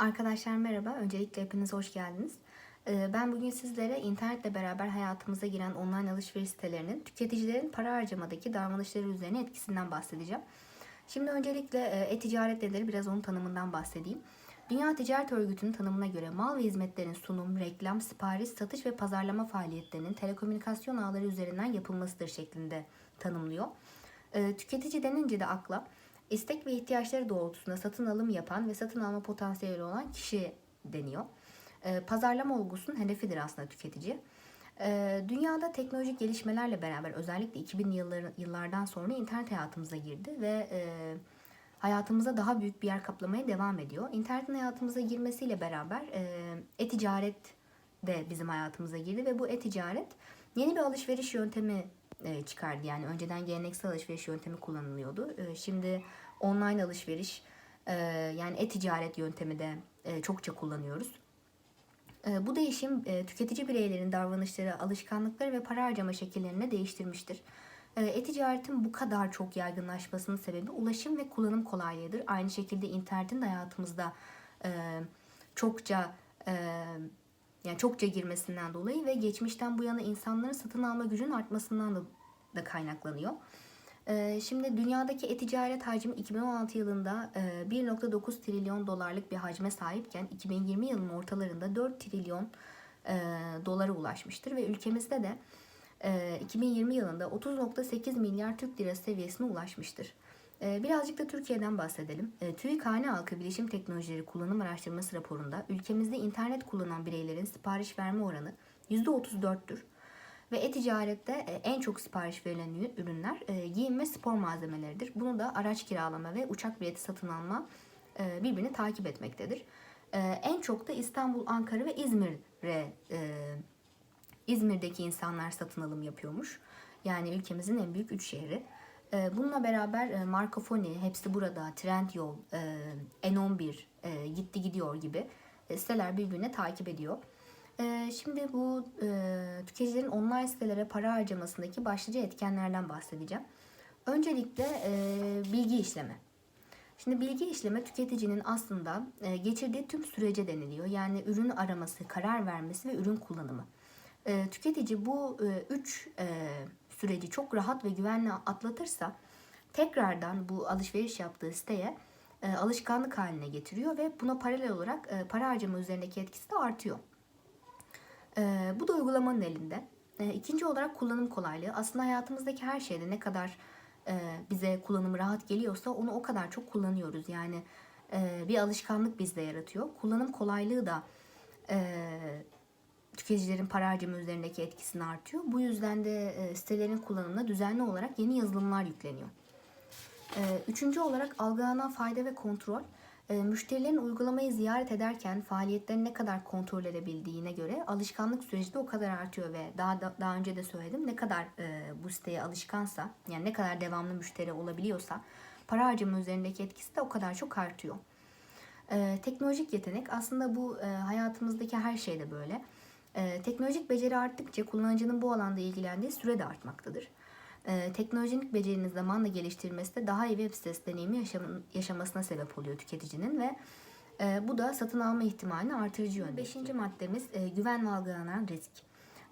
Arkadaşlar merhaba. Öncelikle hepiniz hoş geldiniz. Ee, Ben bugün sizlere internetle beraber hayatımıza giren online alışveriş sitelerinin tüketicilerin para harcamadaki davranışları üzerine etkisinden bahsedeceğim. Şimdi öncelikle e, e-ticaret nedir biraz onun tanımından bahsedeyim. Dünya Ticaret Örgütü'nün tanımına göre mal ve hizmetlerin sunum, reklam, sipariş, satış ve pazarlama faaliyetlerinin telekomünikasyon ağları üzerinden yapılmasıdır şeklinde tanımlıyor. Ee, Tüketici denince de akla istek ve ihtiyaçları doğrultusunda satın alım yapan ve satın alma potansiyeli olan kişi deniyor. Ee, Pazarlama olgusunun hedefidir aslında tüketici. Ee, Dünyada teknolojik gelişmelerle beraber özellikle 2000 yılları, yıllardan sonra internet hayatımıza girdi ve e, hayatımıza daha büyük bir yer kaplamaya devam ediyor. İnternetin hayatımıza girmesiyle beraber e, e-ticaret de bizim hayatımıza girdi ve bu e-ticaret yeni bir alışveriş yöntemi e, çıkardı. Yani önceden geleneksel alışveriş yöntemi kullanılıyordu. E, Şimdi online alışveriş e, yani e-ticaret yöntemi de e, çokça kullanıyoruz. E, Bu değişim e, tüketici bireylerin davranışları, alışkanlıkları ve para harcama şekillerini değiştirmiştir. E, E-ticaretin bu kadar çok yaygınlaşmasının sebebi ulaşım ve kullanım kolaylığıdır. Aynı şekilde internetin de hayatımızda e, çokça e, yani çokça girmesinden dolayı ve geçmişten bu yana insanların satın alma gücünün artmasından da, da kaynaklanıyor. Ee, Şimdi dünyadaki e-ticaret hacmi 2016 yılında e, 1.9 trilyon dolarlık bir hacme sahipken 2020 yılının ortalarında 4 trilyon e, dolara ulaşmıştır ve ülkemizde de e, 2020 yılında 30.8 milyar Türk lirası seviyesine ulaşmıştır. E, Birazcık da Türkiye'den bahsedelim. E, TÜİK Hane Halkı Bilişim Teknolojileri Kullanım Araştırması raporunda ülkemizde internet kullanan bireylerin sipariş verme oranı %34'tür. Ve e-ticarette e, en çok sipariş verilen ürünler e, giyim ve spor malzemeleridir. Bunu da araç kiralama ve uçak bileti satın alma e, birbirini takip etmektedir. En çok da İstanbul, Ankara ve İzmir'e İzmir'deki insanlar satın alım yapıyormuş. Yani ülkemizin en büyük üç şehri. E, Bununla beraber e, Markafoni, Hepsi Burada, Trendyol, e, N11, e, Gitti Gidiyor gibi siteler birbirine takip ediyor. Şimdi bu tüketicilerin online sitelere para harcamasındaki başlıca etkenlerden bahsedeceğim. Öncelikle bilgi işleme. Şimdi bilgi işleme tüketicinin aslında geçirdiği tüm sürece deniliyor. Yani ürün araması, karar vermesi ve ürün kullanımı. Tüketici bu üç süreci çok rahat ve güvenle atlatırsa tekrardan bu alışveriş yaptığı siteye e, alışkanlık haline getiriyor ve buna paralel olarak e, para harcama üzerindeki etkisi de artıyor. E, bu da uygulamanın elinde. E, ikinci olarak kullanım kolaylığı. Aslında hayatımızdaki her şeyde ne kadar e, bize kullanımı rahat geliyorsa onu o kadar çok kullanıyoruz. Yani e, bir alışkanlık bizde yaratıyor. Kullanım kolaylığı da e, tüketicilerin para harcama üzerindeki etkisini artıyor. Bu yüzden de e, sitelerin kullanımına düzenli olarak yeni yazılımlar yükleniyor. E, Üçüncü olarak algılanan fayda ve kontrol. E, Müşterilerin uygulamayı ziyaret ederken faaliyetlerini ne kadar kontrol edebildiğine göre alışkanlık süreci de o kadar artıyor ve daha da, daha önce de söyledim ne kadar e, bu siteye alışkansa yani ne kadar devamlı müşteri olabiliyorsa para harcama üzerindeki etkisi de o kadar çok artıyor. E, teknolojik yetenek aslında bu e, hayatımızdaki her şeyde böyle. E, teknolojik beceri arttıkça kullanıcının bu alanda ilgilendiği süre de artmaktadır. E, teknolojik becerinin zamanla geliştirilmesi de daha iyi web sitesi deneyimi yaşam- yaşamasına sebep oluyor tüketicinin ve e, bu da satın alma ihtimalini artırıcı yönde. Beşinci maddemiz e, güven ve algılanan risk.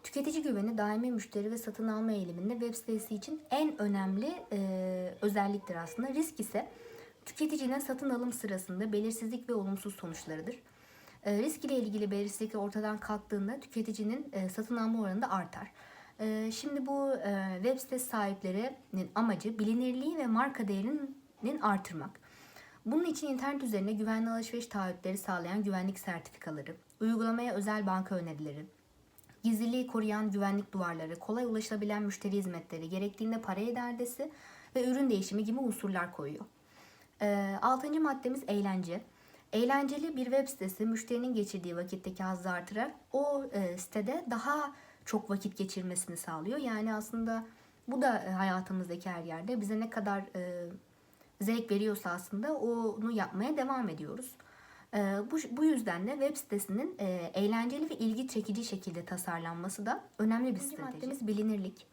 Tüketici güveni daimi müşteri ve satın alma eğiliminde web sitesi için en önemli e, özelliktir aslında. Risk ise tüketicinin satın alım sırasında belirsizlik ve olumsuz sonuçlarıdır. E, risk ile ilgili belirsizlik ortadan kalktığında tüketicinin e, satın alma oranı da artar. E, şimdi bu e, web sitesi sahiplerinin amacı bilinirliği ve marka değerinin artırmak. Bunun için internet üzerine güvenli alışveriş taahhütleri sağlayan güvenlik sertifikaları, uygulamaya özel banka önerileri, gizliliği koruyan güvenlik duvarları, kolay ulaşılabilen müşteri hizmetleri, gerektiğinde para iadesi ve ürün değişimi gibi unsurlar koyuyor. E, altıncı maddemiz eğlence. Eğlenceli bir web sitesi müşterinin geçirdiği vakitteki hazzı artırarak o e, sitede daha çok vakit geçirmesini sağlıyor. Yani aslında bu da e, hayatımızdaki her yerde bize ne kadar e, zevk veriyorsa aslında onu yapmaya devam ediyoruz. E, bu, bu yüzden de web sitesinin e, eğlenceli ve ilgi çekici şekilde tasarlanması da önemli bir strateji. maddemiz bilinirlik.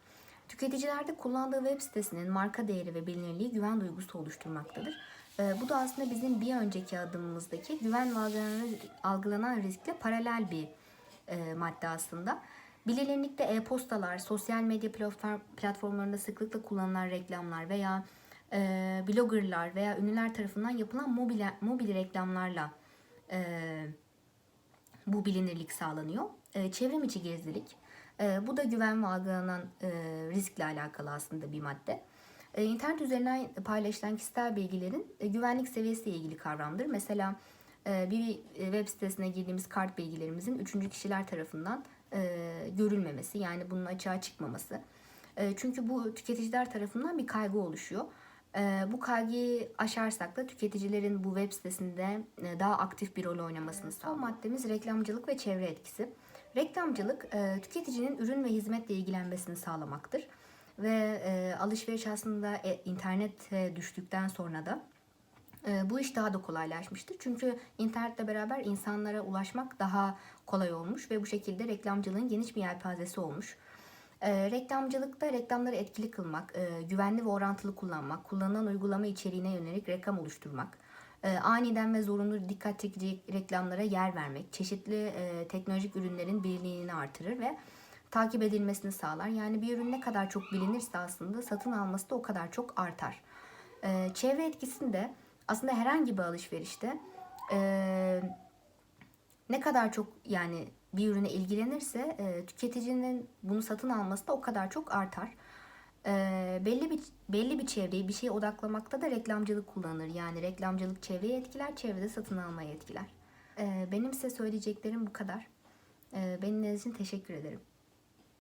Tüketicilerde kullandığı web sitesinin marka değeri ve bilinirliği güven duygusu oluşturmaktadır. E, bu da aslında bizim bir önceki adımımızdaki güven ve algılanan, algılanan riskle paralel bir e, madde aslında. Bilinirlikte e-postalar, sosyal medya platform, platformlarında sıklıkla kullanılan reklamlar veya e, bloggerlar veya ünlüler tarafından yapılan mobil, mobil reklamlarla e, bu bilinirlik sağlanıyor. E, çevrim içi gizlilik. E, bu da güven ve algılanan e, riskle alakalı aslında bir madde. E, internet üzerinden paylaşılan kişisel bilgilerin e, güvenlik seviyesiyle ilgili kavramdır. Mesela e, bir web sitesine girdiğimiz kart bilgilerimizin üçüncü kişiler tarafından görülmemesi yani bunun açığa çıkmaması. Çünkü bu tüketiciler tarafından bir kaygı oluşuyor. Bu kaygıyı aşarsak da tüketicilerin bu web sitesinde daha aktif bir rol oynamasını sağlıyor. Maddemiz reklamcılık ve çevre etkisi. Reklamcılık tüketicinin ürün ve hizmetle ilgilenmesini sağlamaktır. Ve e, alışveriş aslında e, internete düştükten sonra da e, bu iş daha da kolaylaşmıştır. Çünkü internetle beraber insanlara ulaşmak daha kolay olmuş ve bu şekilde reklamcılığın geniş bir yelpazesi olmuş. E, reklamcılıkta reklamları etkili kılmak, e, güvenli ve orantılı kullanmak, kullanılan uygulama içeriğine yönelik reklam oluşturmak, e, aniden ve zorunlu dikkat çekici reklamlara yer vermek, çeşitli e, teknolojik ürünlerin bilinirliğini artırır ve takip edilmesini sağlar. Yani bir ürün ne kadar çok bilinirse aslında satın alması da o kadar çok artar. E, çevre etkisinde aslında herhangi bir alışverişte e, ne kadar çok yani bir ürüne ilgilenirse e, tüketicinin bunu satın alması da o kadar çok artar. E, belli bir belli bir çevreyi bir şeye odaklamakta da reklamcılık kullanılır. Yani reklamcılık çevreyi etkiler, çevrede satın almayı etkiler. E, benim size söyleyeceklerim bu kadar. E, beni dinlediğiniz için teşekkür ederim.